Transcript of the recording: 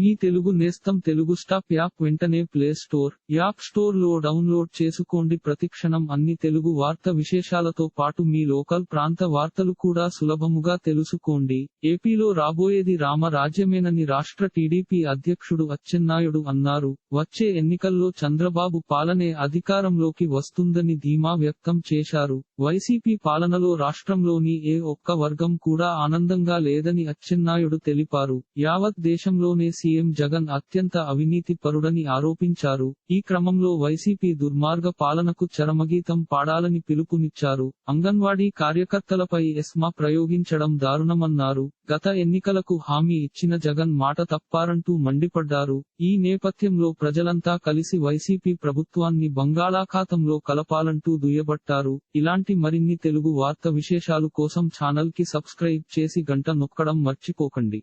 మీ తెలుగు నేస్తం Telugu stop app వెంటనే play store app స్టోర్లో డౌన్లోడ్ చేసుకోండి. ప్రతిక్షణం అన్ని తెలుగు వార్త విశేషాలతో పాటు మీ లోకల్ ప్రాంత వార్తలు కూడా సులభముగా తెలుసుకోండి. ఏపీలో రాబోయేది రామ రాజ్యమేనని రాష్ట్ర టీడీపీ అధ్యక్షుడు అచ్చెన్నాయుడు అన్నారు. వచ్చే ఎన్నికల్లో చంద్రబాబు పాలనే అధికారంలోకి వస్తుందని ధీమా వ్యక్తం చేశారు. వైసీపీ పాలనలో రాష్ట్రంలోని ఏ ఒక్క వర్గం కూడా ఆనందంగా లేదని అచ్చెన్నాయుడు తెలిపారు. యావత్ దేశంలోనే సీఎం జగన్ అత్యంత అవినీతి పరుడని ఆరోపించారు. ఈ క్రమంలో వైసీపీ దుర్మార్గ పాలనకు చరమగీతం పాడాలని పిలుపునిచ్చారు. అంగన్వాడీ కార్యకర్తలపై ఎస్మా ప్రయోగించడం దారుణమన్నారు. గత ఎన్నికలకు హామీ ఇచ్చిన జగన్ మాట తప్పారంటూ మండిపడ్డారు. ఈ నేపథ్యంలో ప్రజలంతా కలిసి వైసీపీ ప్రభుత్వాన్ని బంగాళాఖాతంలో కలపాలంటూ దుయ్యబట్టారు. ఇలాంటి మరిన్ని తెలుగు వార్త విశేషాలు కోసం ఛానల్కి సబ్స్క్రైబ్ చేసి గంట నొక్కడం మర్చిపోకండి.